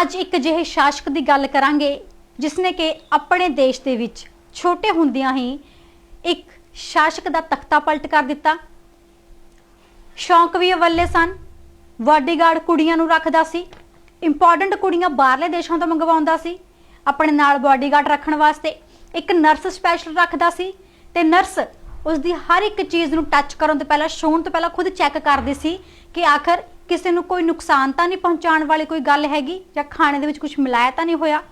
ਅੱਜ ਇੱਕ ਜਿਹੇ ਸ਼ਾਸਕ ਦੀ ਗੱਲ ਕਰਾਂਗੇ ਜਿਸ ਨੇ ਕਿ ਆਪਣੇ ਦੇਸ਼ ਦੇ ਵਿੱਚ ਛੋਟੇ ਹੁੰਦਿਆਂ ਹੀ ਇੱਕ ਸ਼ਾਸਕ ਦਾ ਤਖਤਾ ਪਲਟ ਕਰ ਦਿੱਤਾ। ਸ਼ੌਂਕ ਵੀ ਅਵੱਲੇ ਸਨ। ਬਾਡੀਗਾਰਡ ਕੁੜੀਆਂ ਨੂੰ ਰੱਖਦਾ ਸੀ। ਇੰਪੋਰਟੈਂਟ ਕੁੜੀਆਂ ਬਾਹਰਲੇ ਦੇਸ਼ਾਂ ਤੋਂ ਮੰਗਵਾਉਂਦਾ ਸੀ। ਆਪਣੇ ਨਾਲ ਬਾਡੀਗਾਰਡ ਰੱਖਣ ਵਾਸਤੇ ਇੱਕ ਨਰਸ ਸਪੈਸ਼ਲ ਰੱਖਦਾ ਸੀ ਤੇ ਨਰਸ ਉਸ ਦੀ ਹਰ ਇੱਕ ਚੀਜ਼ ਨੂੰ ਟੱਚ ਕਰਨ ਤੋਂ ਪਹਿਲਾਂ ਛੂਹਣ ਤੋਂ ਪਹਿਲਾਂ ਖੁਦ ਚੈੱਕ ਕਰਦੀ ਸੀ ਕਿ ਆਖਰ ਕਿਸੇ ਨੂੰ ਕੋਈ ਨੁਕਸਾਨ ਤਾਂ ਨਹੀਂ ਪਹੁੰਚਾਉਣ ਵਾਲੀ ਕੋਈ ਗੱਲ ਹੈਗੀ? ਜਾਂ ਖਾਣੇ ਦੇ ਵਿੱਚ ਕੁਝ ਮਿਲਾਇਆ ਤਾਂ ਨਹੀਂ ਹੋਇਆ?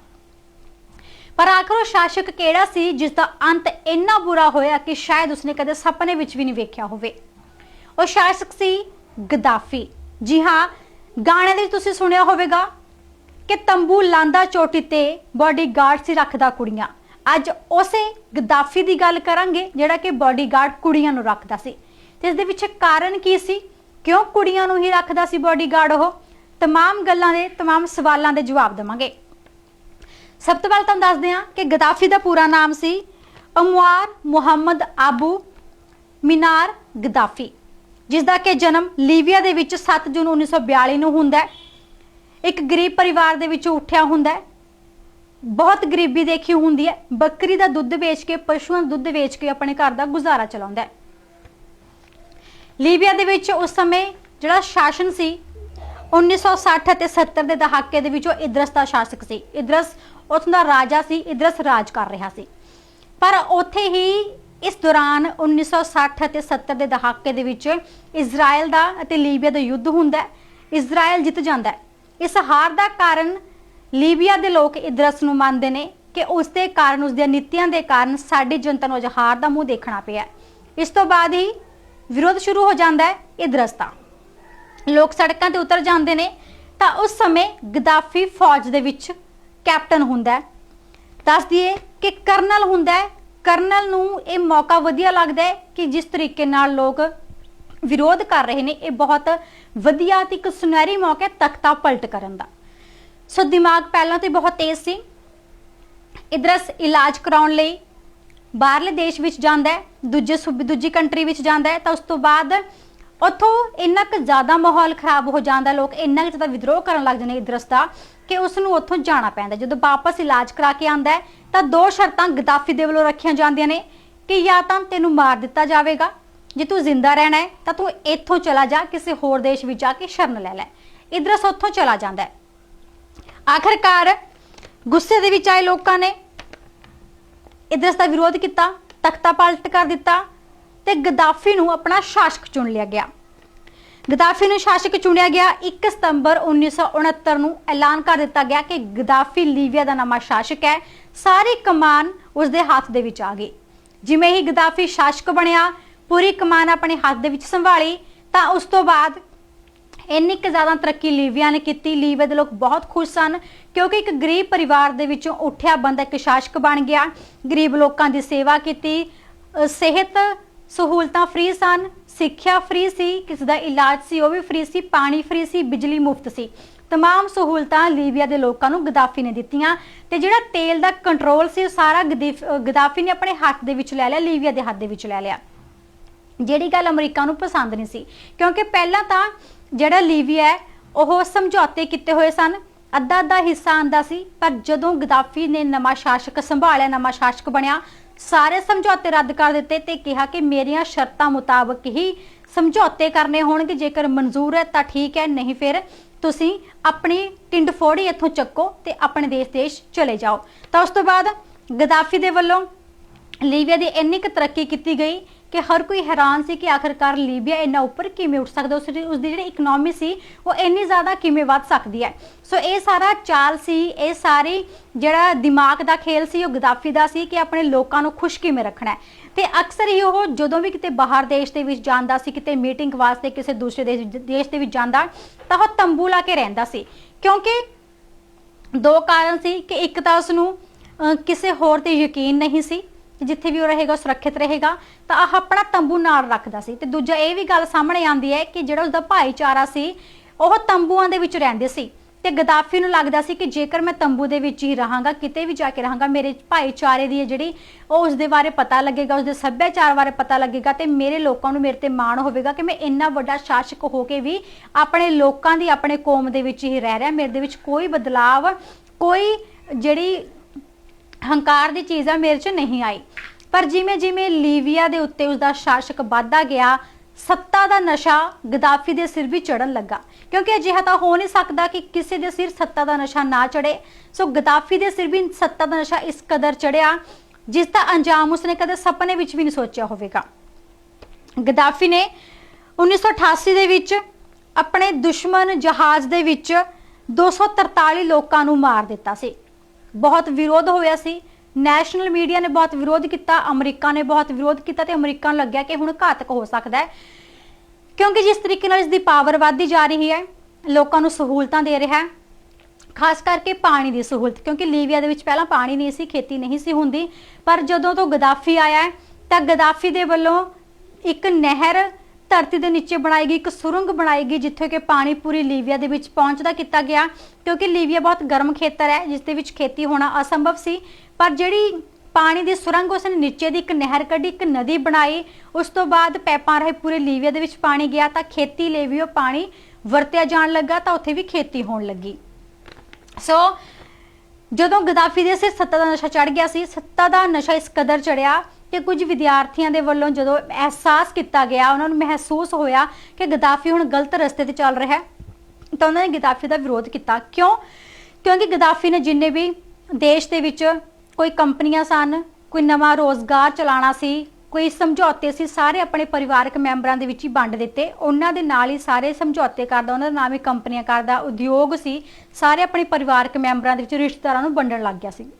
ਪਰ ਆਖਰ ਉਹ ਸ਼ਾਸਕ ਕਿਹੜਾ ਸੀ ਜਿਸ ਦਾ ਅੰਤ ਇੰਨਾ ਬੁਰਾ ਹੋਇਆ ਕਿ ਸ਼ਾਇਦ ਉਸਨੇ ਕਦੇ ਸੁਪਨੇ ਵਿੱਚ ਵੀ ਨਹੀਂ ਵੇਖਿਆ ਹੋਵੇ? ਉਹ ਸ਼ਾਸਕ ਸੀ ਗਦਾਫੀ। ਜੀ ਹਾਂ, ਗਾਣੇ ਦੇ ਤੁਸੀਂ ਸੁਣਿਆ ਹੋਵੇਗਾ ਕਿ ਤੰਬੂ ਲਾਂਦਾ ਚੋਟੀ ਤੇ ਬਾਡੀਗਾਰਡ ਸੀ ਰੱਖਦਾ ਕੁੜੀਆਂ। ਅੱਜ ਉਸੇ ਗਦਾਫੀ ਦੀ ਗੱਲ ਕਰਾਂਗੇ ਜਿਹੜਾ ਕਿ ਬਾਡੀਗਾਰਡ ਕੁੜੀਆਂ ਨੂੰ ਰੱਖਦਾ ਸੀ। ਤੇ ਇਸ ਦੇ ਪਿੱਛੇ ਕਾਰਨ ਕੀ ਸੀ? ਕਿਉਂ ਕੁੜੀਆਂ ਨੂੰ ਹੀ ਰੱਖਦਾ ਸੀ ਬਾਡੀਗਾਰਡ ਉਹ तमाम ਗੱਲਾਂ ਦੇ तमाम ਸਵਾਲਾਂ ਦੇ ਜਵਾਬ ਦੇਵਾਂਗੇ ਸਭ ਤੋਂ ਪਹਿਲਾਂ ਤੁਹਾਨੂੰ ਦੱਸਦੇ ਹਾਂ ਕਿ ਗਦਾਫੀ ਦਾ ਪੂਰਾ ਨਾਮ ਸੀ ਅਮਵਾਰ ਮੁਹੰਮਦ ਆਬੂ ਮਿਨਾਰ ਗਦਾਫੀ ਜਿਸ ਦਾ ਕਿ ਜਨਮ ਲੀਬੀਆ ਦੇ ਵਿੱਚ 7 ਜੂਨ 1942 ਨੂੰ ਹੁੰਦਾ ਹੈ ਇੱਕ ਗਰੀਬ ਪਰਿਵਾਰ ਦੇ ਵਿੱਚੋਂ ਉੱਠਿਆ ਹੁੰਦਾ ਹੈ ਬਹੁਤ ਗਰੀਬੀ ਦੇਖੀ ਹੁੰਦੀ ਹੈ ਬੱਕਰੀ ਦਾ ਦੁੱਧ ਵੇਚ ਕੇ ਪਸ਼ੂਆਂ ਦਾ ਦੁੱਧ ਵੇਚ ਕੇ ਆਪਣੇ ਘਰ ਦਾ ਗੁਜ਼ਾਰਾ ਚਲਾਉਂਦਾ ਹੈ ਲੀਬੀਆ ਦੇ ਵਿੱਚ ਉਸ ਸਮੇਂ ਜਿਹੜਾ ਸ਼ਾਸਨ ਸੀ 1960 ਅਤੇ 70 ਦੇ ਦਹਾਕੇ ਦੇ ਵਿੱਚ ਉਹ ਇਦਰਸ ਦਾ ਸ਼ਾਸਕ ਸੀ। ਇਦਰਸ ਉੱਥੋਂ ਦਾ ਰਾਜਾ ਸੀ, ਇਦਰਸ ਰਾਜ ਕਰ ਰਿਹਾ ਸੀ। ਪਰ ਉੱਥੇ ਹੀ ਇਸ ਦੌਰਾਨ 1960 ਅਤੇ 70 ਦੇ ਦਹਾਕੇ ਦੇ ਵਿੱਚ ਇਜ਼ਰਾਈਲ ਦਾ ਅਤੇ ਲੀਬੀਆ ਦਾ ਯੁੱਧ ਹੁੰਦਾ ਹੈ ਇਜ਼ਰਾਈਲ ਜਿੱਤ ਜਾਂਦਾ ਹੈ। ਇਸ ਹਾਰ ਦਾ ਕਾਰਨ ਲੀਬੀਆ ਦੇ ਲੋਕ ਇਦਰਸ ਨੂੰ ਮੰਨਦੇ ਨੇ ਕਿ ਉਸ ਦੇ ਕਾਰਨ, ਉਸ ਦੀਆਂ ਨੀਤੀਆਂ ਦੇ ਕਾਰਨ ਸਾਡੀ ਜਨਤਾ ਨੂੰ ਅੱਜ ਹਾਰ ਦਾ ਮੂੰਹ ਦੇਖਣਾ ਪਿਆ ਇਸ ਤੋਂ ਬਾਅਦ ਹੀ ਵਿਰੋਧ ਸ਼ੁਰੂ ਹੋ ਜਾਂਦਾ ਹੈ ਇਦਰਸ ਦਾ ਲੋਕ ਸੜਕਾਂ ਤੇ ਉਤਰ ਜਾਂਦੇ ਨੇ ਤਾਂ ਉਸ ਸਮੇਂ ਗਦਾਫੀ ਫੌਜ ਦੇ ਵਿੱਚ ਕੈਪਟਨ ਹੁੰਦਾ ਹੈ। ਦੱਸ ਦਈਏ ਕਿ ਕਰਨਲ ਹੁੰਦਾ ਹੈ। ਕਰਨਲ ਨੂੰ ਇਹ ਮੌਕਾ ਵਧੀਆ ਲੱਗਦਾ ਹੈ ਕਿ ਜਿਸ ਤਰੀਕੇ ਨਾਲ ਲੋਕ ਵਿਰੋਧ ਕਰ ਰਹੇ ਨੇ, ਇਹ ਬਹੁਤ ਵਧੀਆ ਤੇ ਇੱਕ ਸੁਨਹਿਰੀ ਮੌਕਾ ਹੈ ਤਖਤਾ ਪਲਟ ਕਰਨ ਦਾ। ਸੋ ਦਿਮਾਗ ਪਹਿਲਾਂ ਤੋਂ ਬਹੁਤ ਤੇਜ਼ ਸੀ। ਇਦਰਸ ਇਲਾਜ ਕਰਾਉਣ ਲਈ ਬਾਹਰਲੇ ਦੇਸ਼ ਵਿੱਚ ਜਾਂਦਾ ਹੈ, ਦੂਜੇ ਸੂਬੇ, ਦੂਜੀ ਕੰਟਰੀ ਵਿੱਚ ਜਾਂਦਾ ਹੈ, ਤਾਂ ਉਸ ਤੋਂ ਬਾਅਦ ਉੱਥੋਂ ਇੰਨਾ ਕੁ ਜ਼ਿਆਦਾ ਮਾਹੌਲ ਖਰਾਬ ਹੋ ਜਾਂਦਾ, ਲੋਕ ਇੰਨਾ ਕੁ ਜ਼ਿਆਦਾ ਵਿਦਰੋਹ ਕਰਨ ਲੱਗ ਜਾਂਦੇ ਇਦਰਸ ਦਾ, ਕਿ ਉਸ ਨੂੰ ਉੱਥੋਂ ਜਾਣਾ ਪੈਂਦਾ ਜਦੋਂ ਵਾਪਸ ਇਲਾਜ ਕਰਾ ਕੇ ਆਂਦਾ ਤਾਂ ਦੋ ਸ਼ਰਤਾਂ ਗਦਾਫੀ ਦੇ ਵੱਲੋਂ ਰੱਖੀਆਂ ਜਾਂਦੀਆਂ ਨੇ, ਕਿ ਜਾਂ ਤਾਂ ਤੈਨੂੰ ਮਾਰ ਦਿੱਤਾ ਜਾਵੇਗਾ, ਜੇ ਤੂੰ ਜ਼ਿੰਦਾ ਰਹਿਣਾ ਹੈ, ਤਾਂ ਤੂੰ ਇੱਥੋਂ ਚਲਾ ਜਾ, ਕਿਸੇ ਹੋਰ ਦੇਸ਼ ਵਿੱਚ ਜਾ ਕੇ ਸ਼ਰਨ ਲੈ ਲੈ। ਇਦਰਸ ਉੱਥੋਂ ਚਲਾ ਜਾਂਦਾ ਹੈ। ਆਖਰਕਾਰ ਗੁੱਸੇ ਦੇ ਵਿੱਚ ਆਏ ਲੋਕਾਂ ਨੇ ਇਦਰਸ ਦਾ ਵਿਰੋਧ ਕੀਤਾ, ਤਖਤਾ ਪਲਟ ਕਰ ਦਿੱਤਾ ਤੇ ਗਦਾਫੀ ਨੂੰ ਆਪਣਾ ਸ਼ਾਸਕ ਚੁਣ ਲਿਆ ਗਿਆ। ਗਦਾਫੀ ਨੂੰ ਸ਼ਾਸਕ ਚੁਣਿਆ ਗਿਆ। 1 ਸਤੰਬਰ 1969 ਨੂੰ ਐਲਾਨ ਕਰ ਦਿੱਤਾ ਗਿਆ ਕਿ ਗਦਾਫੀ ਲੀਬੀਆ ਦਾ ਨਵਾਂ ਸ਼ਾਸਕ ਹੈ। ਸਾਰੀ ਕਮਾਨ ਉਸ ਦੇ ਹੱਥ ਦੇ ਵਿੱਚ ਆ ਗਈ। ਜਿਵੇਂ ਹੀ ਗਦਾਫੀ ਸ਼ਾਸਕ ਬਣਿਆ, ਪੂਰੀ ਕਮਾਨ ਆਪਣੇ ਹੱਥ ਦੇ ਵਿੱਚ ਸੰਭਾਲੀ, ਤਾਂ ਉਸ ਤੋਂ ਬਾਅਦ ਇੰਨੀ ਕੁ ਜ਼ਿਆਦਾ ਤਰੱਕੀ ਲੀਵੀਆ ਨੇ ਕੀਤੀ। ਲੀਵੀਆ ਦੇ ਲੋਕ ਬਹੁਤ ਖੁਸ਼ ਸਨ ਕਿਉਂਕਿ ਇੱਕ ਗਰੀਬ ਪਰਿਵਾਰ ਦੇ ਵਿੱਚੋਂ ਉੱਠਿਆ ਬੰਦਾ ਇੱਕ ਸ਼ਾਸਕ ਬਣ ਗਿਆ। ਗਰੀਬ ਲੋਕਾਂ ਦੀ ਸੇਵਾ ਕੀਤੀ। ਸਿਹਤ ਸਹੂਲਤਾਂ ਫ੍ਰੀ ਸਨ, ਸਿੱਖਿਆ ਫ੍ਰੀ ਸੀ, ਕਿਸੇ ਦਾ ਇਲਾਜ ਸੀ, ਉਹ ਵੀ ਫ੍ਰੀ ਸੀ, ਪਾਣੀ ਫ੍ਰੀ ਸੀ, ਬਿਜਲੀ ਮੁਫਤ ਸੀ। ਤਮਾਮ ਸਹੂਲਤਾਂ ਲੀਬੀਆ ਦੇ ਲੋਕਾਂ ਨੂੰ ਗਦਾਫੀ ਨੇ ਦਿੱਤੀਆਂ ਤੇ ਜਿਹੜਾ ਤੇਲ ਦਾ ਕੰਟਰੋਲ ਸੀ, ਉਹ ਸਾਰਾ ਗਦਾਫੀ ਨੇ ਆਪਣੇ ਹੱਥ ਦੇ ਵਿੱਚ ਲੈ ਲਿਆ ਲੀਬੀਆ ਦੇ ਹੱਥ ਦੇ ਵਿੱਚ ਲੈ ਲਿਆ। ਜਿਹੜੀ ਗੱਲ ਅਮਰੀਕਾ ਨੂੰ ਪਸੰਦ ਨਹੀਂ ਸੀ, ਕਿਉਂਕਿ ਪਹਿਲਾਂ ਤਾਂ ਜਿਹੜਾ ਲੀਬੀਆ ਹੈ, ਉਹ ਸਮਝੌਤੇ ਕੀਤੇ ਹੋਏ ਸਨ। ਅੱਧਾ ਅੱਧਾ ਹਿੱਸਾ ਆਂਦਾ ਸੀ, ਪਰ ਜਦੋਂ ਗਦਾਫੀ ਨੇ ਨਵਾਂ ਸ਼ਾਸਕ ਸੰਭਾਲਿਆ, ਨਵਾਂ ਸ਼ਾਸਕ ਬਣਿਆ, ਸਾਰੇ ਸਮਝੌਤੇ ਰੱਦ ਕਰ ਦਿੱਤੇ ਤੇ ਕਿਹਾ ਕਿ ਮੇਰੀਆਂ ਸ਼ਰਤਾਂ ਮੁਤਾਬਕ ਹੀ ਸਮਝੌਤੇ ਕਰਨੇ ਹੋਣਗੇ। ਜੇਕਰ ਮਨਜ਼ੂਰ ਹੈ ਤਾਂ ਠੀਕ ਹੈ, ਨਹੀਂ ਫਿਰ ਤੁਸੀਂ ਆਪਣੀ ਟਿੰਡ ਫੋੜੀ ਇੱਥੋਂ ਚੱਕੋ ਤੇ ਆਪਣੇ ਦੇਸ਼ ਦੇਸ਼ ਚਲੇ ਜਾਓ। ਤਾਂ ਉਸ ਤੋਂ ਬਾਅਦ ਗਦਾਫੀ ਦੇ ਵੱਲੋਂ ਲੀਬੀਆ ਦੀ ਇੰਨੀ ਕੁ ਤਰੱਕੀ ਕੀਤੀ ਗਈ ਕਿ ਹਰ ਕੋਈ ਹੈਰਾਨ ਸੀ ਕਿ ਆਖਰਕਾਰ ਲੀਬੀਆ ਇੰਨਾ ਉੱਪਰ ਕਿਵੇਂ ਉੱਠ ਸਕਦਾ, ਉਸ ਦੀ ਉਸ ਦੀ ਜਿਹੜੀ ਇਕਨੋਮੀ ਸੀ, ਉਹ ਇੰਨੀ ਜ਼ਿਆਦਾ ਕਿਵੇਂ ਵੱਧ ਸਕਦੀ ਹੈ? ਸੋ ਇਹ ਸਾਰਾ ਚਾਲ ਸੀ, ਇਹ ਸਾਰੀ ਜਿਹੜਾ ਦਿਮਾਗ ਦਾ ਖੇਲ ਸੀ, ਉਹ ਗਦਾਫੀ ਦਾ ਸੀ ਕਿ ਆਪਣੇ ਲੋਕਾਂ ਨੂੰ ਖੁਸ਼ ਕਿਵੇਂ ਰੱਖਣਾ ਹੈ? ਤੇ ਅਕਸਰ ਹੀ ਉਹ ਜਦੋਂ ਵੀ ਕਿਤੇ ਬਾਹਰ ਦੇਸ਼ ਦੇ ਵਿੱਚ ਜਾਂਦਾ ਸੀ, ਕਿਤੇ ਮੀਟਿੰਗ ਵਾਸਤੇ ਕਿਸੇ ਦੂਸਰੇ ਦੇਸ਼ ਦੇਸ਼ ਦੇ ਵਿੱਚ ਜਾਂਦਾ, ਤਾਂ ਉਹ ਤੰਬੂ ਲਾ ਕੇ ਰਹਿੰਦਾ ਸੀ। ਕਿਉਂਕਿ ਦੋ ਕਾਰਨ ਸੀ ਕਿ ਇੱਕ ਤਾਂ ਉਸ ਨੂੰ ਕਿਸੇ ਹੋਰ ਤੇ ਯਕੀਨ ਨਹੀਂ ਸੀ ਕਿ ਜਿੱਥੇ ਵੀ ਉਹ ਰਹੇਗਾ ਸੁਰੱਖਿਅਤ ਰਹੇਗਾ, ਤਾਂ ਆਹ ਆਪਣਾ ਤੰਬੂ ਨਾਲ ਰੱਖਦਾ ਸੀ। ਤੇ ਦੂਜਾ ਇਹ ਵੀ ਗੱਲ ਸਾਹਮਣੇ ਆਉਂਦੀ ਹੈ ਕਿ ਜਿਹੜਾ ਉਸਦਾ ਭਾਈਚਾਰਾ ਸੀ, ਉਹ ਤੰਬੂਆਂ ਦੇ ਵਿੱਚ ਰਹਿੰਦੇ ਸੀ। ਤੇ ਗਦਾਫੀ ਨੂੰ ਲੱਗਦਾ ਸੀ ਕਿ ਜੇਕਰ ਮੈਂ ਤੰਬੂ ਦੇ ਵਿੱਚ ਹੀ ਰਹਾਂਗਾ, ਕਿਤੇ ਵੀ ਜਾ ਕੇ ਰਹਾਂਗਾ, ਮੇਰੇ ਭਾਈਚਾਰੇ ਦੀ ਹੈ ਜਿਹੜੀ, ਉਹ ਉਸ ਦੇ ਬਾਰੇ ਪਤਾ ਲੱਗੇਗਾ ਉਸ ਦੇ ਸੱਭਿਆਚਾਰ ਬਾਰੇ ਪਤਾ ਲੱਗੇਗਾ ਤੇ ਮੇਰੇ ਲੋਕਾਂ ਨੂੰ ਮੇਰੇ ਤੇ ਮਾਣ ਹੋਵੇਗਾ ਕਿ ਮੈਂ ਇੰਨਾ ਵੱਡਾ ਸ਼ਾਸਕ ਹੋ ਕੇ ਵੀ ਆਪਣੇ ਲੋਕਾਂ ਦੀ, ਆਪਣੇ ਕੌਮ ਦੇ ਵਿੱਚ ਹੀ ਰਹਿ ਰਿਹਾ, ਮੇਰੇ ਦੇ ਵਿੱਚ ਕੋਈ ਬਦਲਾਵ, ਕੋਈ ਜਿਹੜੀ ਹੰਕਾਰ ਦੀ ਚੀਜ਼ ਆ, ਮੇਰੇ 'ਚ ਨਹੀਂ ਆਈ। ਪਰ ਜਿਵੇਂ ਜਿਵੇਂ ਲੀਵੀਆ ਦੇ ਉੱਤੇ ਉਸ ਦਾ ਸ਼ਾਸਕ ਵੱਧਦਾ ਗਿਆ, ਸੱਤਾ ਦਾ ਨਸ਼ਾ ਗਦਾਫੀ ਦੇ ਸਿਰ ਵੀ ਚੜਨ ਲੱਗਾ। ਕਿਉਂਕਿ ਅਜਿਹਾ ਤਾਂ ਹੋ ਨਹੀਂ ਸਕਦਾ ਕਿ ਕਿਸੇ ਦੇ ਸਿਰ ਸੱਤਾ ਦਾ ਨਸ਼ਾ ਨਾ ਚੜੇ ਸੋ ਗਦਾਫੀ ਦੇ ਸਿਰ ਵੀ ਸੱਤਾ ਦਾ ਨਸ਼ਾ ਇਸ ਕਦਰ ਚੜਿਆ ਜਿਸ ਦਾ ਅੰਜਾਮ ਉਸਨੇ ਕਦੇ ਸੁਪਨੇ ਵਿੱਚ ਵੀ ਨਹੀਂ ਸੋਚਿਆ ਹੋਵੇਗਾ। ਗਦਾਫੀ ਨੇ 1988 ਦੇ ਵਿੱਚ ਆਪਣੇ ਦੁਸ਼ਮਣ ਜਹਾਜ਼ ਦੇ ਵਿੱਚ 243 ਲੋਕਾਂ ਨੂੰ ਮਾਰ ਦਿੱਤਾ ਸੀ। ਬਹੁਤ ਵਿਰੋਧ ਹੋਇਆ ਸੀ। ਨੈਸ਼ਨਲ ਮੀਡੀਆ ਨੇ ਬਹੁਤ ਵਿਰੋਧ ਕੀਤਾ, ਅਮਰੀਕਾ ਨੇ ਬਹੁਤ ਵਿਰੋਧ ਕੀਤਾ ਤੇ ਅਮਰੀਕਾ ਨੂੰ ਲੱਗਿਆ ਕਿ ਹੁਣ ਘਾਤਕ ਹੋ ਸਕਦਾ ਹੈ। ਕਿਉਂਕਿ ਜਿਸ ਤਰੀਕੇ ਨਾਲ ਇਸ ਦੀ ਪਾਵਰ ਵੱਧਦੀ ਜਾ ਰਹੀ ਹੈ, ਲੋਕਾਂ ਨੂੰ ਸਹੂਲਤਾਂ ਦੇ ਰਿਹਾ ਹੈ। ਖਾਸ ਕਰਕੇ ਪਾਣੀ ਦੀ ਸਹੂਲਤ, ਕਿਉਂਕਿ ਲੀਬੀਆ ਦੇ ਵਿੱਚ ਪਹਿਲਾਂ ਪਾਣੀ ਨਹੀਂ ਸੀ, ਖੇਤੀ ਨਹੀਂ ਸੀ ਹੁੰਦੀ। ਪਰ ਜਦੋਂ ਤੋਂ ਗਦਾਫੀ ਆਇਆ ਤਾਂ ਗਦਾਫੀ ਦੇ ਵੱਲੋਂ ਇੱਕ ਨਹਿਰ ਧਰਤੀ ਦੇ ਨੀਚੇ ਬਣਾਈ ਗਈ ਇੱਕ ਸੁਰੰਗ ਬਣਾਈ ਗਈ ਜਿੱਥੇ ਕਿ ਪਾਣੀ ਪੂਰੀ ਲੀਬੀਆ ਦੇ ਵਿੱਚ ਪਹੁੰਚਦਾ ਕੀਤਾ ਗਿਆ, ਕਿਉਂਕਿ ਲੀਬੀਆ ਬਹੁਤ ਗਰਮ ਖੇਤਰ ਹੈ, ਜਿਸ ਦੇ ਵਿੱਚ ਖੇਤੀ ਹੋਣਾ ਅਸੰਭਵ ਸੀ। ਪਰ ਜਿਹੜੀ ਪਾਣੀ ਦੀ ਸੁਰੰਗ ਉਸਨੇ ਨੀਚੇ ਦੀ ਇੱਕ ਨਹਿਰ ਕੱਢੀ, ਇੱਕ ਨਦੀ ਬਣਾਈ, ਉਸ ਤੋਂ ਬਾਅਦ ਪੈਪਾਂ ਰਾਹੀਂ ਪੂਰੇ ਲੀਬੀਆ ਦੇ ਵਿੱਚ ਪਾਣੀ ਗਿਆ, ਤਾਂ ਖੇਤੀ ਲਈ ਵੀ ਉਹ ਪਾਣੀ ਵਰਤਿਆ ਜਾਣ ਲੱਗਾ, ਤਾਂ ਉੱਥੇ ਵੀ ਖੇਤੀ ਹੋਣ ਲੱਗੀ। ਸੋ, ਜਦੋਂ ਗਦਾਫੀ ਦੇ ਸਿਰ ਸੱਤਾ ਦਾ ਨਸ਼ਾ ਚੜ ਗਿਆ ਸੀ, ਸੱਤਾ ਦਾ ਨਸ਼ਾ ਇਸ ਕਦਰ ਚੜਿਆ ਕਿ ਕੁਝ ਵਿਦਿਆਰਥੀਆਂ ਦੇ ਵੱਲੋਂ ਜਦੋਂ ਅਹਿਸਾਸ ਕੀਤਾ ਗਿਆ, ਉਹਨਾਂ ਨੂੰ ਮਹਿਸੂਸ ਹੋਇਆ ਕਿ ਗਦਾਫੀ ਹੁਣ ਗਲਤ ਰਸਤੇ ਤੇ ਚੱਲ ਰਿਹਾ ਹੈ, ਤਾਂ ਉਹਨਾਂ ਨੇ ਗਦਾਫੀ ਦਾ ਵਿਰੋਧ ਕੀਤਾ। ਕਿਉਂ? ਕਿਉਂਕਿ ਗਦਾਫੀ ਨੇ ਜਿੰਨੇ ਵੀ ਦੇਸ਼ ਦੇ ਵਿੱਚ ਕੋਈ ਕੰਪਨੀਆਂ ਸਨ, ਕੋਈ ਨਵਾਂ ਰੋਜ਼ਗਾਰ ਚਲਾਉਣਾ ਸੀ, ਕੋਈ ਸਮਝੌਤੇ ਸੀ, ਸਾਰੇ ਆਪਣੇ ਪਰਿਵਾਰਕ ਮੈਂਬਰਾਂ ਦੇ ਵਿੱਚ ਹੀ ਵੰਡ ਦਿੱਤੇ। ਉਹਨਾਂ ਦੇ ਨਾਲ ਹੀ ਸਾਰੇ ਸਮਝੌਤੇ ਕਰਦਾ, ਉਹਨਾਂ ਦਾ ਨਾਮ ਹੀ ਕੰਪਨੀਆਂ ਕਰਦਾ, ਉਦਯੋਗ ਸੀ, ਸਾਰੇ ਆਪਣੇ ਪਰਿਵਾਰਕ ਮੈਂਬਰਾਂ ਦੇ ਵਿੱਚ ਰਿਸ਼ਤੇਦਾਰਾਂ ਨੂੰ ਵੰਡਣ ਲੱਗ ਗਿਆ ਸੀ।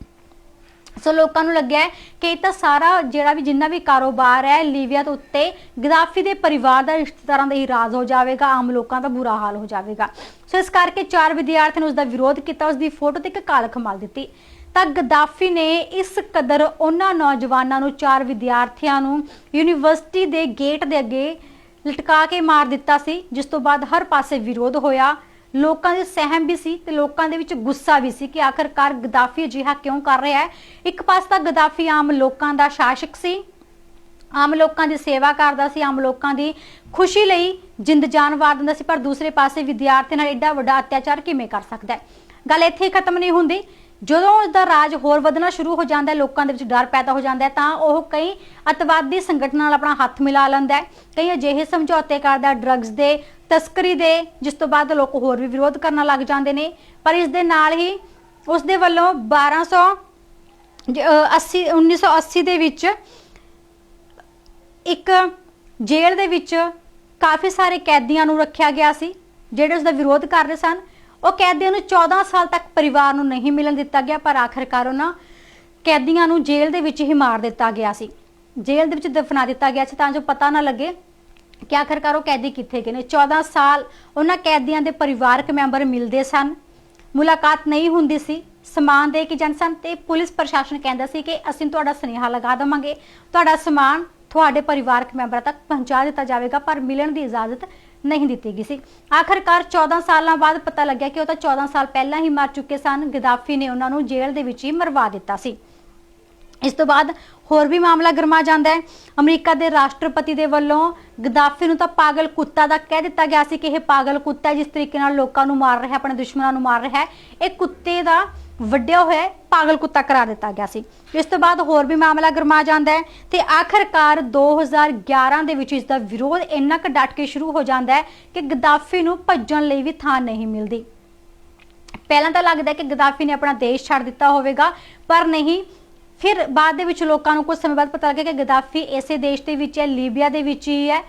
ਸੋ ਲੋਕਾਂ ਨੂੰ ਲੱਗਿਆ ਹੈ ਕਿ ਇਹ ਤਾਂ ਸਾਰਾ ਜਿਹੜਾ ਵੀ ਜਿੰਨਾ ਵੀ ਕਾਰੋਬਾਰ ਹੈ ਲੀਬੀਆ ਦੇ ਉੱਤੇ ਗਦਾਫੀ ਦੇ ਪਰਿਵਾਰ ਦਾ ਰਿਸ਼ਤੇਦਾਰਾਂ ਦਾ ਹੀ ਰਾਜ ਹੋ ਜਾਵੇਗਾ, ਆਮ ਲੋਕਾਂ ਦਾ ਬੁਰਾ ਹਾਲ ਹੋ ਜਾਵੇਗਾ। ਸੋ ਇਸ ਕਰਕੇ ਚਾਰ ਵਿਦਿਆਰਥੀਆਂ ਨੇ ਉਸ ਦਾ ਵਿਰੋਧ ਕੀਤਾ ਉਸ ਦੀ ਫੋਟੋ ਤੇ ਇੱਕ ਕਾਲਖ ਮਲ ਦਿੱਤੀ। ਤਾਂ ਗਦਾਫੀ ਨੇ ਇਸ ਕਦਰ ਉਹਨਾਂ ਨੌਜਵਾਨਾਂ ਨੂੰ, ਚਾਰ ਵਿਦਿਆਰਥੀਆਂ ਨੂੰ ਯੂਨੀਵਰਸਿਟੀ ਦੇ ਗੇਟ ਦੇ ਅੱਗੇ ਲਟਕਾ ਕੇ ਮਾਰ ਦਿੱਤਾ ਸੀ, ਜਿਸ ਤੋਂ ਬਾਅਦ ਹਰ ਪਾਸੇ ਵਿਰੋਧ ਹੋਇਆ। ਲੋਕਾਂ ਦੇ ਸਹਿਮ ਵੀ ਸੀ ਤੇ ਲੋਕਾਂ ਦੇ ਵਿੱਚ ਗੁੱਸਾ ਵੀ ਸੀ ਕਿ ਆਖਰਕਾਰ ਗਦਾਫੀ ਅਜਿਹਾ ਕਿਉਂ ਕਰ ਰਿਹਾ ਹੈ? ਇੱਕ ਪਾਸੇ ਤਾਂ ਗਦਾਫੀ ਆਮ ਲੋਕਾਂ ਦਾ ਸ਼ਾਸਕ ਸੀ, ਆਮ ਲੋਕਾਂ ਦੀ ਸੇਵਾ ਕਰਦਾ ਸੀ, ਆਮ ਲੋਕਾਂ ਦੀ ਖੁਸ਼ੀ ਲਈ ਜਿੰਦ ਜਾਨ ਵਾਰ ਦਿੰਦਾ ਸੀ, ਪਰ ਦੂਸਰੇ ਪਾਸੇ ਵਿਦਿਆਰਥੀ ਨਾਲ ਐਡਾ ਵੱਡਾ ਅਤਿਆਚਾਰ ਕਿਵੇਂ ਕਰ ਸਕਦਾ ਹੈ? ਗੱਲ ਇੱਥੇ ਖਤਮ ਨਹੀਂ ਹੁੰਦੀ। ਜਦੋਂ ਉਸ ਦਾ ਰਾਜ ਹੋਰ ਵਧਣਾ ਸ਼ੁਰੂ ਹੋ ਜਾਂਦਾ ਹੈ, ਲੋਕਾਂ ਦੇ ਵਿੱਚ ਡਰ ਪੈਦਾ ਹੋ ਜਾਂਦਾ ਹੈ, ਤਾਂ ਉਹ ਕਈ ਅਤਵਾਦੀ ਸੰਗਠਨਾਂ ਨਾਲ ਆਪਣਾ ਹੱਥ ਮਿਲਾ ਲੈਂਦਾ ਹੈ। ਕਈ ਅਜਿਹੇ ਸਮਝੌਤੇ ਕਰਦਾ ਡਰੱਗਸ ਦੇ, ਤਸਕਰੀ ਦੇ, ਜਿਸ ਤੋਂ ਬਾਅਦ ਲੋਕ ਹੋਰ ਵੀ ਵਿਰੋਧ ਕਰਨ ਲੱਗ ਜਾਂਦੇ ਨੇ। ਪਰ ਇਸ ਦੇ ਨਾਲ ਹੀ ਉਸ ਦੇ ਵੱਲੋਂ 1200 ਜ- ਅਹ 80 1980 ਦੇ ਵਿੱਚ ਇੱਕ ਜੇਲ੍ਹ ਦੇ ਵਿੱਚ ਕਾਫੀ ਸਾਰੇ ਕੈਦੀਆਂ ਨੂੰ ਰੱਖਿਆ ਗਿਆ ਸੀ, ਜਿਹੜੇ ਉਸ ਦਾ ਵਿਰੋਧ ਕਰ ਰਹੇ ਸਨ। ਉਹ ਕੈਦੀਆਂ ਨੂੰ 14 ਸਾਲ ਤੱਕ ਪਰਿਵਾਰ ਨੂੰ ਨਹੀਂ ਮਿਲਣ ਦਿੱਤਾ ਗਿਆ, ਪਰ ਆਖਰਕਾਰ ਉਹਨਾਂ ਕੈਦੀਆਂ ਨੂੰ ਜੇਲ੍ਹ ਦੇ ਵਿੱਚ ਹੀ ਮਾਰ ਦਿੱਤਾ ਗਿਆ ਸੀ। ਜੇਲ੍ਹ ਦੇ ਵਿੱਚ ਦਫਨਾ ਦਿੱਤਾ ਗਿਆ ਸੀ ਤਾਂ ਜੋ ਪਤਾ ਨਾ ਲੱਗੇ ਕਿ ਆਖਰਕਾਰ ਉਹ ਕੈਦੀ ਕਿੱਥੇ ਗਏ ਨੇ। 14 ਸਾਲ ਉਹਨਾਂ ਕੈਦੀਆਂ ਦੇ ਪਰਿਵਾਰਕ ਮੈਂਬਰ ਮਿਲਦੇ ਸਨ, ਮੁਲਾਕਾਤ ਨਹੀਂ ਹੁੰਦੀ ਸੀ, ਸਮਾਨ ਦੇ ਕੇ ਜਾਂਦੇ ਸਨ ਤੇ ਪੁਲਿਸ ਪ੍ਰਸ਼ਾਸਨ ਕਹਿੰਦਾ ਸੀ ਕਿ ਅਸੀਂ ਤੁਹਾਡਾ ਸੁਨੇਹਾ ਲਗਾ ਦੇਵਾਂਗੇ, ਤੁਹਾਡਾ ਸਮਾਨ ਤੁਹਾਡੇ ਪਰਿਵਾਰਕ ਮੈਂਬਰਾਂ ਤੱਕ ਪਹੁੰਚਾ ਦਿੱਤਾ ਜਾਵੇਗਾ, ਪਰ ਮਿਲਣ ਦੀ ਇਜਾਜ਼ਤ ਨਹੀਂ ਦਿੱਤੀ ਗਈ ਸੀ। ਆਖਰਕਾਰ 14 ਸਾਲਾਂ ਬਾਅਦ ਪਤਾ ਲੱਗਿਆ ਕਿ ਉਹ ਤਾਂ 14 ਸਾਲ ਪਹਿਲਾਂ ਹੀ ਮਰ ਚੁੱਕੇ ਸਨ। ਗਦਾਫੀ ਨੇ ਉਹਨਾਂ ਨੂੰ ਜੇਲ੍ਹ ਦੇ ਵਿੱਚ ਹੀ ਮਰਵਾ ਦਿੱਤਾ ਸੀ। ਇਸ ਤੋਂ ਬਾਅਦ ਹੋਰ ਵੀ ਮਾਮਲਾ ਗਰਮਾ ਜਾਂਦਾ ਹੈ। ਅਮਰੀਕਾ ਦੇ ਰਾਸ਼ਟਰਪਤੀ ਦੇ ਵੱਲੋਂ ਗਦਾਫੀ ਨੂੰ ਤਾਂ ਪਾਗਲ ਕੁੱਤਾ ਦਾ ਕਹਿ ਦਿੱਤਾ ਗਿਆ ਸੀ ਕਿ ਇਹ ਪਾਗਲ ਕੁੱਤਾ ਜਿਸ ਤਰੀਕੇ ਨਾਲ ਲੋਕਾਂ ਨੂੰ ਮਾਰ ਰਿਹਾ ਹੈ ਆਪਣੇ ਦੁਸ਼ਮਣਾਂ ਨੂੰ ਮਾਰ ਰਿਹਾ ਹੈ। ਇਹ ਕੁੱਤੇ ਦਾ ਵੱਡਿਆ ਹੋਇਆ ਪਾਗਲ ਕੁੱਤਾ ਕਰਾ ਦਿੱਤਾ ਗਿਆ ਸੀ। ਇਸ ਤੋਂ ਬਾਅਦ ਹੋਰ ਵੀ ਮਾਮਲਾ ਗਰਮਾ ਜਾਂਦਾ ਹੈ ਤੇ ਆਖਰਕਾਰ 2011 ਦੇ ਵਿੱਚ ਇਸ ਦਾ ਵਿਰੋਧ ਇੰਨਾ ਕੁ ਡਟ ਕੇ ਸ਼ੁਰੂ ਹੋ ਜਾਂਦਾ ਹੈ ਕਿ ਗਦਾਫੀ ਨੂੰ ਭੱਜਣ ਲਈ ਵੀ ਥਾਂ ਨਹੀਂ ਮਿਲਦੀ। ਪਹਿਲਾਂ ਤਾਂ ਲੱਗਦਾ ਕਿ ਗਦਾਫੀ ਨੇ ਆਪਣਾ ਦੇਸ਼ ਛੱਡ ਦਿੱਤਾ ਹੋਵੇਗਾ, ਪਰ ਨਹੀਂ। ਫਿਰ ਬਾਅਦ ਦੇ ਵਿੱਚ ਲੋਕਾਂ ਨੂੰ ਕੁਝ ਸਮੇਂ ਬਾਅਦ ਪਤਾ ਲੱਗਿਆ ਕਿ ਗਦਾਫੀ ਇਸੇ ਦੇਸ਼ ਦੇ ਵਿੱਚ ਹੈ, ਲੀਬੀਆ ਦੇ ਵਿੱਚ ਹੀ ਹੈ।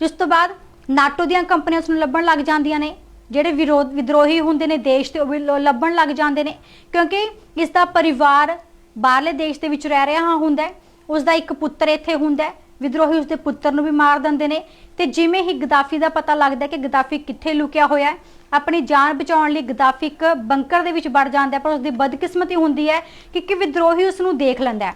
ਜਿਸ ਤੋਂ ਬਾਅਦ ਨਾਟੋ ਦੀਆਂ ਕੰਪਨੀਆਂ ਉਸ ਨੂੰ ਲੱਭਣ ਲੱਗ ਜਾਂਦੀਆਂ ਨੇ। ਜਿਹੜੇ ਵਿਰੋਧ ਵਿਦਰੋਹੀ ਹੁੰਦੇ ਨੇ ਦੇਸ਼ ਤੇ ਉਹ ਵੀ ਲ- ਲੱਭਣ ਲੱਗ ਜਾਂਦੇ ਨੇ। ਕਿਉਂਕਿ ਇਸ ਦਾ ਪਰਿਵਾਰ ਬਾਹਰਲੇ ਦੇਸ਼ ਦੇ ਵਿੱਚ ਰਹਿ ਰਿਹਾ ਹੁੰਦਾ ਹੈ। ਉਸ ਦਾ ਇੱਕ ਪੁੱਤਰ ਇੱਥੇ ਹੁੰਦਾ ਹੈ। ਵਿਦਰੋਹੀ ਉਸਦੇ ਪੁੱਤਰ ਨੂੰ ਵੀ ਮਾਰ ਦਿੰਦੇ ਨੇ। ਤੇ ਜਿਵੇਂ ਹੀ ਗਦਾਫੀ ਦਾ ਪਤਾ ਲੱਗਦਾ ਹੈ ਕਿ ਗਦਾਫੀ ਕਿੱਥੇ ਲੁਕਿਆ ਹੋਇਆ ਹੈ, ਆਪਣੀ ਜਾਨ ਬਚਾਉਣ ਲਈ ਗਦਾਫੀ ਇੱਕ ਬੰਕਰ ਦੇ ਵਿੱਚ ਵੜ ਜਾਂਦਾ ਹੈ, ਪਰ ਉਸਦੀ ਬਦਕਿਸਮਤੀ ਹੁੰਦੀ ਹੈ ਕਿ ਕਿ ਵਿਦਰੋਹੀ ਉਸ ਨੂੰ ਦੇਖ ਲੈਂਦਾ ਹੈ।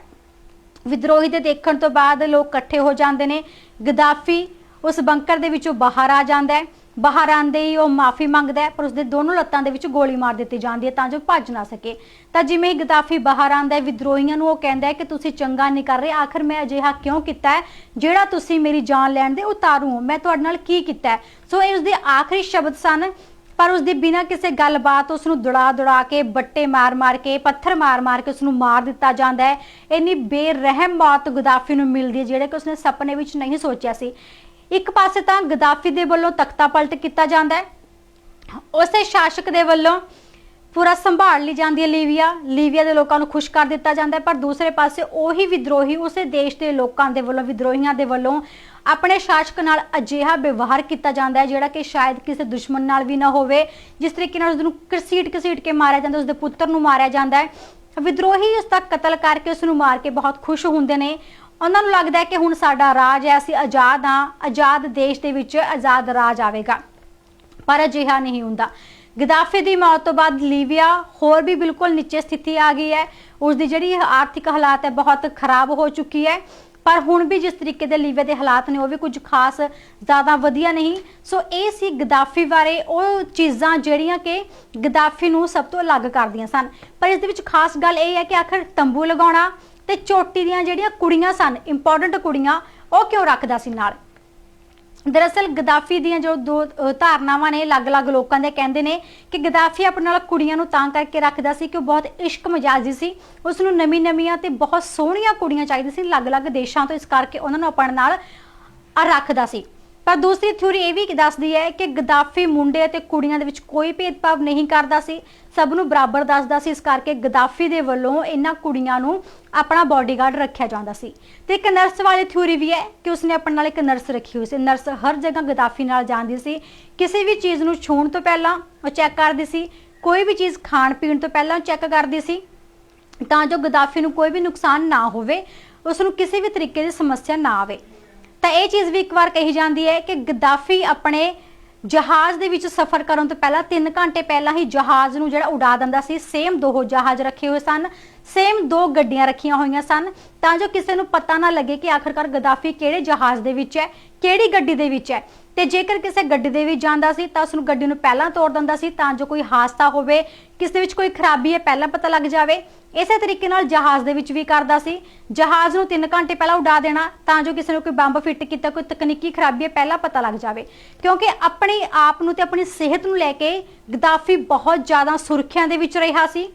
ਵਿਦਰੋਹੀ ਦੇ ਦੇਖਣ ਤੋਂ ਬਾਅਦ ਲੋਕ ਇਕੱਠੇ ਹੋ ਜਾਂਦੇ ਨੇ। ਗਦਾਫੀ ਉਸ ਬੰਕਰ ਦੇ ਵਿੱਚੋਂ ਬਾਹਰ ਆ ਜਾਂਦਾ ਹੈ। ਬਾਹਰ ਆਂਦੇ ਹੀ ਉਹ ਮਾਫੀ ਮੰਗਦਾ ਹੈ, ਪਰ ਉਸਦੇ ਦੋਨੋਂ ਲੱਤਾਂ ਦੇ ਵਿੱਚ ਗੋਲੀ ਮਾਰ ਦਿੱਤੀ ਜਾਂਦੀ ਹੈ ਤਾਂ ਜੋ ਭੱਜ ਨਾ ਸਕੇ। ਤਾਂ ਜਿਵੇਂ ਹੀ ਗਦਾਫੀ ਬਾਹਰ ਆਂਦਾ ਹੈ, ਵਿਦਰੋਹੀਆਂ ਨੂੰ ਉਹ ਕਹਿੰਦਾ ਹੈ ਕਿ ਤੁਸੀਂ ਚੰਗਾ ਨਹੀਂ ਕਰ ਰਹੇ, ਆਖਰ ਮੈਂ ਅਜਿਹਾ ਕਿਉਂ ਕੀਤਾ ਹੈ? ਜਿਹੜਾ ਤੁਸੀਂ ਮੇਰੀ ਜਾਨ ਲੈਣ ਦੇ ਉਤਾਰੂ ਹੋ, ਮੈਂ ਤੁਹਾਡੇ ਨਾਲ ਕੀ ਕੀਤਾ ਹੈ? ਸੋ ਇਹ ਉਸਦੇ ਆਖਰੀ ਸ਼ਬਦ ਸਨ, ਪਰ ਉਸ ਦੀ ਬਿਨਾਂ ਕਿਸੇ ਗੱਲਬਾਤ ਉਸ ਨੂੰ ਦੁੜਾ ਦੁੜਾ ਕੇ, ਬੱਟੇ ਮਾਰ-ਮਾਰ ਕੇ, ਪੱਥਰ ਮਾਰ-ਮਾਰ ਕੇ ਉਸ ਨੂੰ ਮਾਰ ਦਿੱਤਾ ਜਾਂਦਾ ਹੈ। ਇੰਨੀ ਬੇਰਹਿਮ ਮੌਤ ਗਦਾਫੀ ਨੂੰ ਮਿਲਦੀ ਹੈ, ਜਿਹੜੇ ਕਿ ਉਸਨੇ ਸੁਪਨੇ ਵਿੱਚ ਨਹੀਂ ਸੋਚਿਆ ਸੀ। ਇੱਕ ਪਾਸੇ ਤਾਂ ਗਦਾਫੀ ਦੇ ਵੱਲੋਂ ਤਖਤਾ ਪਲਟ ਕੀਤਾ ਜਾਂਦਾ ਹੈ। ਉਸੇ ਸ਼ਾਸਕ ਦੇ ਵੱਲੋਂ ਪੂਰਾ ਸੰਭਾਲ ਲਈ ਜਾਂਦੀ ਹੈ ਲੀਵੀਆ ਲੀਵੀਆ ਦੇ ਲੋਕਾਂ ਨੂੰ ਖੁਸ਼ ਕਰ ਦਿੱਤਾ ਜਾਂਦਾ ਹੈ, ਪਰ ਦੂਸਰੇ ਪਾਸੇ ਉਹੀ ਵਿਦਰੋਹੀ, ਉਸੇ ਦੇਸ਼ ਦੇ ਲੋਕਾਂ ਦੇ ਵੱਲੋਂ, ਵਿਦਰੋਹੀਆਂ ਦੇ ਵੱਲੋਂ ਆਪਣੇ ਸ਼ਾਸਕ ਨਾਲ ਅਜਿਹਾ ਵਿਵਹਾਰ ਕੀਤਾ ਜਾਂਦਾ ਹੈ, ਜਿਹੜਾ ਕਿ ਸ਼ਾਇਦ ਕਿਸੇ ਦੁਸ਼ਮਣ ਨਾਲ ਵੀ ਨਾ ਹੋਵੇ। ਜਿਸ ਤਰੀਕੇ ਨਾਲ ਉਸ ਨੂੰ ਘਸੀਟ ਘਸੀਟ ਕੇ ਮਾਰਿਆ ਜਾਂਦਾ ਉਸ ਦੇ ਪੁੱਤਰ ਨੂੰ ਮਾਰਿਆ ਜਾਂਦਾ ਹੈ। ਵਿਦਰੋਹੀ ਉਸ ਦਾ ਕਤਲ ਕਰਕੇ ਉਸ ਨੂੰ ਮਾਰ ਕੇ ਬਹੁਤ ਖੁਸ਼ ਹੁੰਦੇ ਨੇ। ਉਹਨਾਂ ਨੂੰ ਲੱਗਦਾ ਹੈ ਕਿ ਹੁਣ ਸਾਡਾ ਰਾਜ ਹੈ, ਅਸੀਂ ਆਜ਼ਾਦ ਹਾਂ, ਆਜ਼ਾਦ ਦੇਸ਼ ਦੇ ਵਿੱਚ ਆਜ਼ਾਦ ਰਾਜ ਆਵੇਗਾ। ਪਰ ਅਜਿਹਾ ਨਹੀਂ ਹੁੰਦਾ। ਗਦਾਫੀ ਦੀ ਮੌਤ ਤੋਂ ਬਾਅਦ ਲੀਬੀਆ ਹੋਰ ਵੀ ਬਿਲਕੁਲ ਨੀਚੇ ਸਥਿਤੀ ਆ ਗਈ ਹੈ। ਉਸ ਦੀ ਜਿਹੜੀ ਆਰਥਿਕ ਹਾਲਾਤ ਹੈ, ਬਹੁਤ ਖਰਾਬ ਹੋ ਚੁੱਕੀ ਹੈ। ਪਰ ਹੁਣ ਵੀ ਜਿਸ ਤਰੀਕੇ ਦੇ ਲੀਬੀਆ ਦੇ ਹਾਲਾਤ ਨੇ, ਉਹ ਵੀ ਕੁਝ ਖਾਸ ਜ਼ਿਆਦਾ ਵਧੀਆ ਨਹੀਂ। ਸੋ ਇਹ ਸੀ ਗਦਾਫੀ ਬਾਰੇ। ਉਹ ਚੀਜ਼ਾਂ ਜਿਹੜੀਆਂ ਕਿ ਗਦਾਫੀ ਨੂੰ ਸਭ ਤੋਂ ਅਲੱਗ ਕਰਦੀਆਂ ਸਨ। ਪਰ ਇਸ ਦੇ ਵਿੱਚ ਖਾਸ ਗੱਲ ਇਹ ਹੈ ਕਿ ਆਖਰ ਤੰਬੂ ਲਗਾਉਣਾ ਤੇ ਚੋਟੀ ਦੀਆਂ ਜਿਹੜੀਆਂ ਕੁੜੀਆਂ ਸਨ ਇੰਪੋਰਟੈਂਟ ਕੁੜੀਆਂ ਉਹ ਕਿਉਂ ਰੱਖਦਾ ਸੀ ਨਾਲ? ਦਰਅਸਲ ਗਦਾਫੀ ਦੀਆਂ ਜੋ ਦੋ ਅ, ਧਾਰਨਾਵਾਂ ਨੇ ਅਲੱਗ-ਅਲੱਗ ਲੋਕਾਂ ਦੇ ਕਹਿੰਦੇ ਨੇ ਕਿ ਗਦਾਫੀ ਆਪਣੇ ਨਾਲ ਕੁੜੀਆਂ ਨੂੰ ਤਾਂ ਕਰਕੇ ਰੱਖਦਾ ਸੀ ਕਿ ਉਹ ਬਹੁਤ ਇਸ਼ਕ ਮਜਾਜ਼ੀ ਸੀ। ਉਸ ਨੂੰ ਨਵੀਂ-ਨਵੀਆਂ ਤੇ ਬਹੁਤ ਸੋਹਣੀਆਂ ਕੁੜੀਆਂ ਚਾਹੀਦੀਆਂ ਸੀ ਅਲੱਗ-ਅਲੱਗ ਦੇਸ਼ਾਂ ਤੋਂ ਇਸ ਕਰਕੇ ਉਹਨਾਂ ਨੂੰ ਆਪਣੇ ਨਾਲ ਆ ਰੱਖਦਾ ਸੀ। ਪਰ ਦੂਸਰੀ ਥਿਊਰੀ ਇਹ ਵੀ ਦੱਸਦੀ ਹੈ ਕਿ ਗਦਾਫੀ ਮੁੰਡੇ ਅਤੇ ਕੁੜੀਆਂ ਦੇ ਵਿੱਚ ਕੋਈ ਭੇਦਭਾਵ ਨਹੀਂ ਕਰਦਾ ਸੀ। ਸਭ ਨੂੰ ਬਰਾਬਰ ਦੱਸਦਾ ਸੀ, ਇਸ ਕਰਕੇ ਗਦਾਫੀ ਦੇ ਵੱਲੋਂ ਇਹਨਾਂ ਕੁੜੀਆਂ ਨੂੰ ਆਪਣਾ ਬਾਡੀਗਾਰਡ ਰੱਖਿਆ ਜਾਂਦਾ ਸੀ। ਤੇ ਇੱਕ ਨਰਸ ਵਾਲੀ ਥਿਊਰੀ ਵੀ ਹੈ ਕਿ ਉਸਨੇ ਆਪਣੇ ਨਾਲ ਇੱਕ ਨਰਸ ਰੱਖੀ ਹੋਈ ਸੀ। ਨਰਸ ਹਰ ਜਗ੍ਹਾ ਗਦਾਫੀ ਨਾਲ ਜਾਂਦੀ ਸੀ। ਕਿਸੇ ਵੀ ਚੀਜ਼ ਨੂੰ ਛੂਹਣ ਤੋਂ ਪਹਿਲਾਂ ਉਹ ਚੈੱਕ ਕਰਦੀ ਸੀ। ਕੋਈ ਵੀ ਚੀਜ਼ ਖਾਣ ਪੀਣ ਤੋਂ ਪਹਿਲਾਂ ਚੈੱਕ ਕਰਦੀ ਸੀ। ਤਾਂ ਜੋ ਗਦਾਫੀ ਨੂੰ ਕੋਈ ਵੀ ਨੁਕਸਾਨ ਨਾ ਹੋਵੇ ਉਸ ਨੂੰ ਕਿਸੇ ਵੀ ਤਰੀਕੇ ਦੀ ਸਮੱਸਿਆ ਨਾ ਆਵੇ। ਤਾਂ ਇਹ ਚੀਜ਼ ਵੀ ਇੱਕ ਵਾਰ ਕਹੀ ਜਾਂਦੀ ਹੈ ਕਿ ਗਦਾਫੀ ਆਪਣੇ ਜਹਾਜ਼ ਦੇ ਵਿੱਚ ਸਫ਼ਰ ਕਰਨ ਤੋਂ ਪਹਿਲਾਂ 3 ਘੰਟੇ ਪਹਿਲਾਂ ਹੀ ਜਹਾਜ਼ ਨੂੰ ਜਿਹੜਾ ਉਡਾ ਦਿੰਦਾ ਸੀ। ਸੇਮ ਦੋ ਜਹਾਜ਼ ਰੱਖੇ ਹੋਏ ਸਨ। ਸੇਮ ਦੋ ਗੱਡੀਆਂ ਰੱਖੀਆਂ ਹੋਈਆਂ ਸਨ। ਤਾਂ ਜੋ ਕਿਸੇ ਨੂੰ ਪਤਾ ਨਾ ਲੱਗੇ ਕਿ ਆਖਰਕਾਰ ਗਦਾਫੀ ਕਿਹੜੇ ਜਹਾਜ਼ ਦੇ ਵਿੱਚ ਹੈ, ਕਿਹੜੀ ਗੱਡੀ ਦੇ ਵਿੱਚ ਹੈ। ਤੇ ਜੇਕਰ ਕਿਸੇ ਗੱਡੀ ਦੇ ਵਿੱਚ ਜਾਂਦਾ ਸੀ, ਤਾਂ ਉਸ ਨੂੰ ਗੱਡੀ ਨੂੰ ਪਹਿਲਾਂ ਤੋੜ ਦਿੰਦਾ ਸੀ। ਤਾਂ ਜੋ ਕੋਈ ਹਾਦਸਾ ਹੋਵੇ, ਕਿਸ ਦੇ ਵਿੱਚ ਕੋਈ ਖਰਾਬੀ ਹੈ, ਪਹਿਲਾਂ ਪਤਾ ਲੱਗ ਜਾਵੇ। ਇਸੇ ਤਰੀਕੇ ਨਾਲ ਜਹਾਜ਼ ਦੇ ਵਿੱਚ ਵੀ ਕਰਦਾ ਸੀ। ਜਹਾਜ਼ ਨੂੰ 3 ਘੰਟੇ ਪਹਿਲਾਂ ਉਡਾ ਦੇਣਾ, ਤਾਂ ਜੋ ਕਿਸੇ ਨੂੰ ਕੋਈ ਬੰਬ ਫਿੱਟ ਕੀਤਾ, ਕੋਈ ਤਕਨੀਕੀ ਖਰਾਬੀ ਹੈ, ਪਹਿਲਾਂ ਪਤਾ ਲੱਗ ਜਾਵੇ। ਕਿਉਂਕਿ ਆਪਣੇ ਆਪ ਨੂੰ ਤੇ ਆਪਣੀ ਸਿਹਤ ਨੂੰ ਲੈ ਕੇ ਗਦਾਫੀ ਬਹੁਤ ਜ਼ਿਆਦਾ ਸੁਰੱਖਿਆ ਦੇ ਵਿੱਚ ਰਿਹਾ ਸੀ।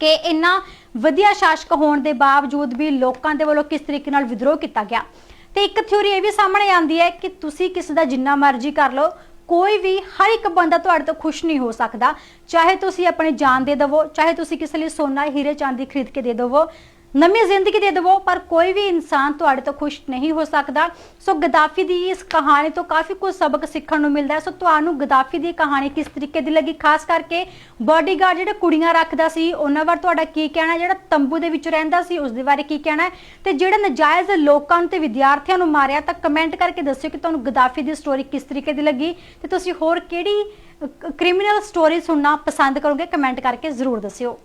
ਕਿ ਇਹਨਾਂ ਵਧੀਆ ਸ਼ਾਸਕ ਹੋਣ ਦੇ ਬਾਵਜੂਦ ਵੀ ਲੋਕਾਂ ਦੇ ਵੱਲੋਂ ਕਿਸ ਤਰੀਕੇ ਨਾਲ ਵਿਦਰੋਹ ਕੀਤਾ ਗਿਆ। ਤੇ ਇੱਕ ਥਿਊਰੀ ਇਹ ਵੀ ਸਾਹਮਣੇ ਆਉਂਦੀ ਹੈ ਕਿ ਤੁਸੀਂ ਕਿਸੇ ਦਾ ਜਿੰਨਾ ਮਰਜ਼ੀ ਕਰ ਲਓ, ਕੋਈ ਵੀ ਹਰ ਇੱਕ ਬੰਦਾ ਤੁਹਾਡੇ ਤੋਂ ਖੁਸ਼ ਨਹੀਂ ਹੋ ਸਕਦਾ। ਚਾਹੇ ਤੁਸੀਂ ਆਪਣੀ ਜਾਨ ਦੇ ਦਵੋ, ਚਾਹੇ ਤੁਸੀਂ ਕਿਸੇ ਲਈ ਸੋਨਾ, ਹੀਰੇ, ਚਾਂਦੀ ਖਰੀਦ ਕੇ ਦੇ ਦਵੋ ਨਵੀਂ ਜ਼ਿੰਦਗੀ ਦੇ ਦੇਵੋ, ਪਰ ਕੋਈ ਵੀ ਇਨਸਾਨ ਤੁਹਾਡੇ ਤੋਂ ਖੁਸ਼ ਨਹੀਂ ਹੋ ਸਕਦਾ। ਸੋ ਗਦਾਫੀ ਦੀ ਇਸ ਕਹਾਣੀ ਤੋਂ ਕਾਫੀ ਕੁਝ ਸਬਕ ਸਿੱਖਣ ਨੂੰ ਮਿਲਦਾ ਹੈ। ਸੋ ਤੁਹਾਨੂੰ ਗਦਾਫੀ ਦੀ ਕਹਾਣੀ ਕਿਸ ਤਰੀਕੇ ਦੀ ਲੱਗੀ? ਖਾਸ ਕਰਕੇ ਬਾਡੀਗਾਰਡ ਜਿਹੜੇ ਕੁੜੀਆਂ ਰੱਖਦਾ ਸੀ, ਉਹਨਾਂ ਬਾਰੇ ਤੁਹਾਡਾ ਕੀ ਕਹਿਣਾ ਹੈ? ਜਿਹੜਾ ਤੰਬੂ ਦੇ ਵਿੱਚ ਰਹਿੰਦਾ ਸੀ, ਉਸ ਦੇ ਬਾਰੇ ਕੀ ਕਹਿਣਾ ਹੈ? ਤੇ ਜਿਹੜੇ ਨਜਾਇਜ਼ ਲੋਕਾਂ ਨੂੰ ਤੇ ਵਿਦਿਆਰਥੀਆਂ ਨੂੰ ਮਾਰਿਆ, ਤਾਂ ਕਮੈਂਟ ਕਰਕੇ ਦੱਸਿਓ ਕਿ ਤੁਹਾਨੂੰ ਗਦਾਫੀ ਦੀ ਸਟੋਰੀ ਕਿਸ ਤਰੀਕੇ ਦੀ ਲੱਗੀ? ਤੇ ਤੁਸੀਂ ਹੋਰ ਕਿਹੜੀ ਕ੍ਰਿਮੀਨਲ ਸਟੋਰੀ ਸੁਣਨਾ ਪਸੰਦ ਕਰੋਗੇ? ਕਮੈਂਟ ਕਰਕੇ ਜ਼ਰੂਰ ਦੱਸਿਓ।